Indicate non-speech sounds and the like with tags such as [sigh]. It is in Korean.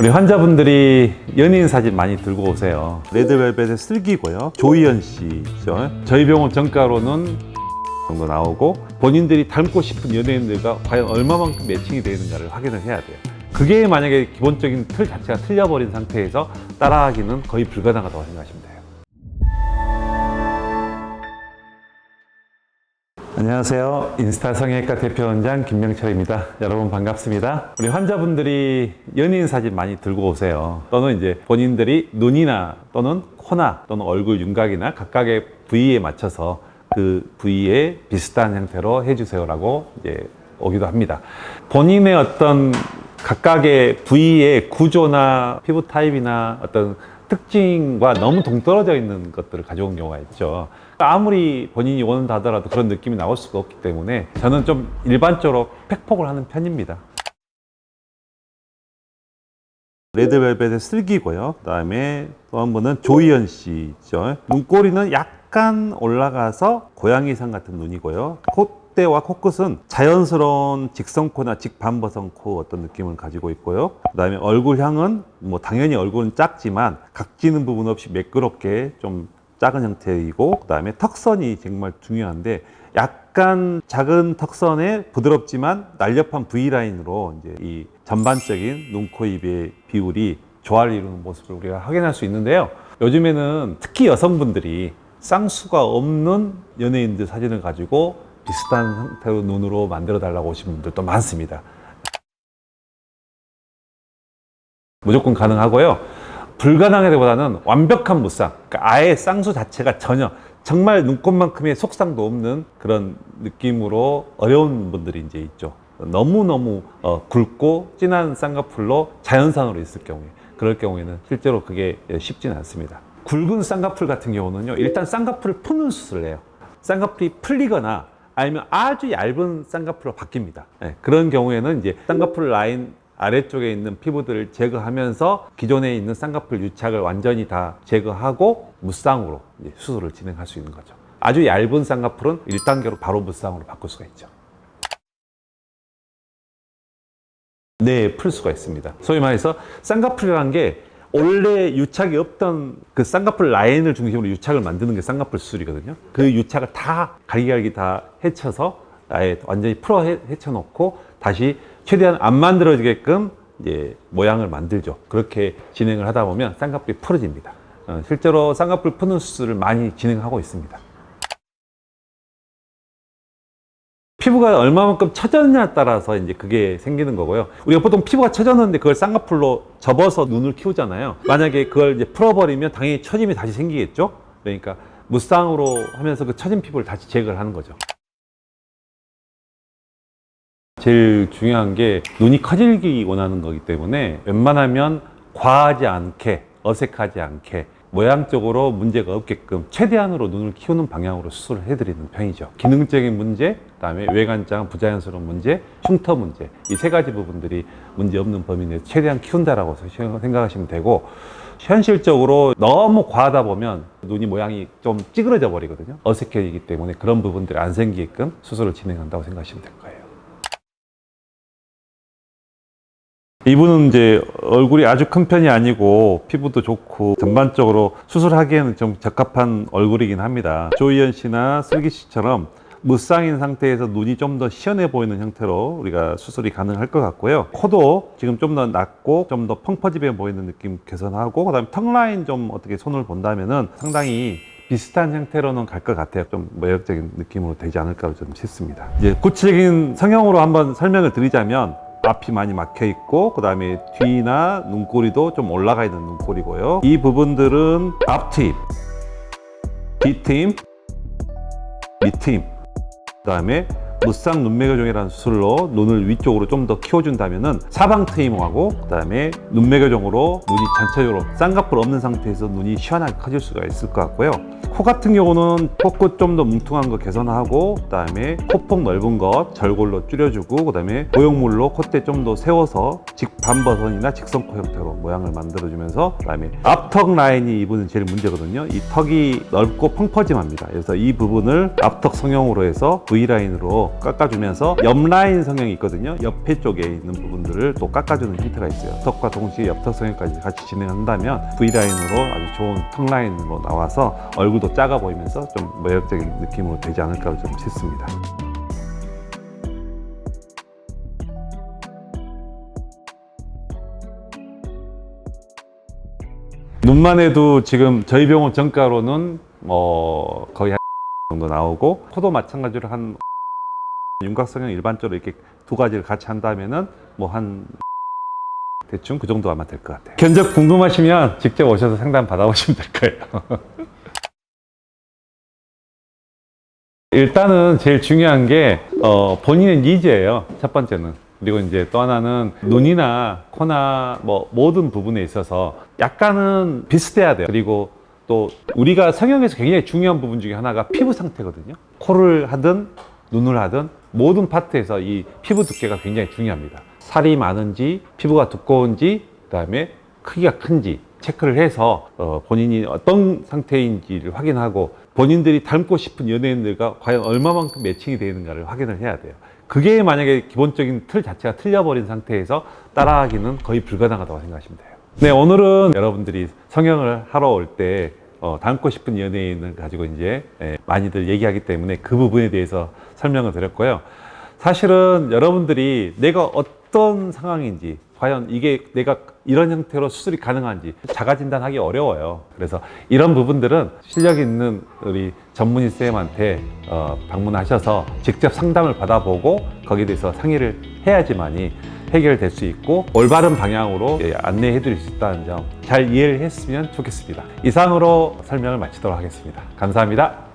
우리 환자분들이 연예인 사진 많이 들고 오세요. 레드벨벳의 슬기고요. 조희연 씨죠. 저희 병원 정가로는 정도 나오고 본인들이 닮고 싶은 연예인들과 과연 얼마만큼 매칭이 되는가를 확인을 해야 돼요. 그게 만약에 기본적인 틀 자체가 틀려버린 상태에서 따라하기는 거의 불가능하다고 생각하시면 돼요. 안녕하세요. 인스타 성형외과 대표원장 김명철입니다. 여러분 반갑습니다. 우리 환자분들이 연예인 사진 많이 들고 오세요. 또는 이제 본인들이 눈이나 또는 코나 또는 얼굴 윤곽이나 각각의 부위에 맞춰서 그 부위에 비슷한 형태로 해주세요라고 이제 오기도 합니다. 본인의 어떤 각각의 부위의 구조나 피부 타입이나 어떤 특징과 너무 동떨어져 있는 것들을 가져온 경우가 있죠. 아무리 본인이 원한다 하더라도 그런 느낌이 나올 수가 없기 때문에 저는 좀 일반적으로 팩폭을 하는 편입니다. 레드벨벳의 슬기고요. 그다음에 또 한 분은 조희연 씨죠. 눈꼬리는 약간 올라가서 고양이상 같은 눈이고요. 콧대와 코끝은 자연스러운 직선코나 직반버선 코 어떤 느낌을 가지고 있고요. 그다음에 얼굴형은 뭐 당연히 얼굴은 작지만 각지는 부분 없이 매끄럽게 좀 작은 형태이고 그다음에 턱선이 정말 중요한데 약간 작은 턱선에 부드럽지만 날렵한 V 라인으로 이제 이 전반적인 눈, 코, 입의 비율이 조화를 이루는 모습을 우리가 확인할 수 있는데요. 요즘에는 특히 여성분들이 쌍수가 없는 연예인들 사진을 가지고 비슷한 형태로 눈으로 만들어 달라고 오신 분들도 많습니다. 무조건 가능하고요. 불가능하기보다는 완벽한 무쌍, 그러니까 아예 쌍수 자체가 전혀 정말 눈곱만큼의 속상도 없는 그런 느낌으로 어려운 분들이 이제 있죠. 너무너무 어, 굵고 진한 쌍꺼풀로 자연산으로 있을 경우에 그럴 경우에는 실제로 그게 쉽지는 않습니다. 굵은 쌍꺼풀 같은 경우는요, 일단 쌍꺼풀을 푸는 수술을 해요. 쌍꺼풀이 풀리거나 아니면 아주 얇은 쌍꺼풀로 바뀝니다. 예, 그런 경우에는 이제 쌍꺼풀 라인 아래쪽에 있는 피부들을 제거하면서 기존에 있는 쌍꺼풀 유착을 완전히 다 제거하고 무쌍으로 수술을 진행할 수 있는 거죠. 아주 얇은 쌍꺼풀은 1단계로 바로 무쌍으로 바꿀 수가 있죠. 네, 풀 수가 있습니다. 소위 말해서 쌍꺼풀이라는 게 원래 유착이 없던 그 쌍꺼풀 라인을 중심으로 유착을 만드는 게 쌍꺼풀 수술이거든요. 그 유착을 다 갈기갈기 다 헤쳐서 아예 완전히 풀어 헤- 헤쳐놓고 다시 최대한 안 만들어지게끔 이제 모양을 만들죠. 그렇게 진행을 하다 보면 쌍꺼풀이 풀어집니다. 어, 실제로 쌍꺼풀 푸는 수술을 많이 진행하고 있습니다. 피부가 얼마만큼 처졌냐에 따라서 이제 그게 생기는 거고요. 우리가 보통 피부가 처졌는데 그걸 쌍꺼풀로 접어서 눈을 키우잖아요. 만약에 그걸 이제 풀어버리면 당연히 처짐이 다시 생기겠죠. 그러니까 무쌍으로 하면서 그 처진 피부를 다시 제거를 하는 거죠. 제일 중요한 게 눈이 커질기 원하는 거기 때문에 웬만하면 과하지 않게 어색하지 않게 모양적으로 문제가 없게끔 최대한으로 눈을 키우는 방향으로 수술을 해드리는 편이죠. 기능적인 문제, 그다음에 외관장 부자연스러운 문제, 흉터 문제 이 세 가지 부분들이 문제 없는 범위 내에서 최대한 키운다라고 생각하시면 되고 현실적으로 너무 과하다 보면 눈이 모양이 좀 찌그러져 버리거든요. 어색해지기 때문에 그런 부분들이 안 생기게끔 수술을 진행한다고 생각하시면 될 거예요. 이분은 이제 얼굴이 아주 큰 편이 아니고 피부도 좋고 전반적으로 수술하기에는 좀 적합한 얼굴이긴 합니다. 조희연 씨나 슬기 씨처럼 무쌍인 상태에서 눈이 좀 더 시원해 보이는 형태로 우리가 수술이 가능할 것 같고요. 코도 지금 좀 더 낮고 좀 더 펑퍼짐해 보이는 느낌 개선하고 그다음에 턱 라인 좀 어떻게 손을 본다면은 상당히 비슷한 형태로는 갈 것 같아요. 좀 매력적인 느낌으로 되지 않을까 좀 싶습니다. 이제 구체적인 성형으로 한번 설명을 드리자면 앞이 많이 막혀 있고 그 다음에 뒤나 눈꼬리도 좀 올라가 있는 눈꼬리고요. 이 부분들은 앞트임, 뒤트임, 밑트임, 그다음에 무쌍 눈매교정이라는 수술로 눈을 위쪽으로 좀 더 키워준다면은 사방 트임하고 그다음에 눈매교정으로 눈이 전체적으로 쌍꺼풀 없는 상태에서 눈이 시원하게 커질 수가 있을 것 같고요. 코 같은 경우는 코끝 좀 더 뭉퉁한 거 개선하고 그다음에 코폭 넓은 것 절골로 줄여주고 그다음에 고형물로 콧대 좀 더 세워서 직반버선이나 직선코 형태로 모양을 만들어주면서 그다음에 앞턱 라인이 이분은 제일 문제거든요. 이 턱이 넓고 펑퍼짐합니다. 그래서 이 부분을 앞턱 성형으로 해서 V 라인으로 깎아주면서 옆라인 성형이 있거든요. 옆에 쪽에 있는 부분들을 또 깎아주는 형태가 있어요. 턱과 동시에 옆턱 성형까지 같이 진행한다면 V라인으로 아주 좋은 턱 라인으로 나와서 얼굴도 작아 보이면서 좀 매력적인 느낌으로 되지 않을까 좀 싶습니다. 눈만 해도 지금 저희 병원 정가로는 뭐 거의 한 [laughs] 정도 나오고 코도 마찬가지로 한 윤곽성형 일반적으로 이렇게 두 가지를 같이 한다면은 뭐한 [laughs] 대충 그 정도 아마 될 것 같아요. 견적 궁금하시면 직접 오셔서 상담 받아보시면 될 거예요. [laughs] 일단은 제일 중요한 게 어, 본인의 니즈예요. 첫 번째는. 그리고 이제 또 하나는 눈이나 코나 뭐 모든 부분에 있어서 약간은 비슷해야 돼요. 그리고 또 우리가 성형에서 굉장히 중요한 부분 중에 하나가 피부 상태거든요. 코를 하든 눈을 하든 모든 파트에서 이 피부 두께가 굉장히 중요합니다. 살이 많은지 피부가 두꺼운지 그다음에 크기가 큰지 체크를 해서 어, 본인이 어떤 상태인지를 확인하고 본인들이 닮고 싶은 연예인들과 과연 얼마만큼 매칭이 되는가를 확인을 해야 돼요. 그게 만약에 기본적인 틀 자체가 틀려버린 상태에서 따라하기는 거의 불가능하다고 생각하시면 돼요. 네, 오늘은 여러분들이 성형을 하러 올때 어, 닮고 싶은 연예인을 가지고 이제 예, 많이들 얘기하기 때문에 그 부분에 대해서 설명을 드렸고요. 사실은 여러분들이 내가 어떤 상황인지 과연 이게 내가 이런 형태로 수술이 가능한지 자가 진단하기 어려워요. 그래서 이런 부분들은 실력 있는 우리 전문의 쌤한테 어, 방문하셔서 직접 상담을 받아보고 거기에 대해서 상의를 해야지만이 해결될 수 있고 올바른 방향으로 예, 안내해 드릴 수 있다는 점 잘 이해를 했으면 좋겠습니다. 이상으로 설명을 마치도록 하겠습니다. 감사합니다.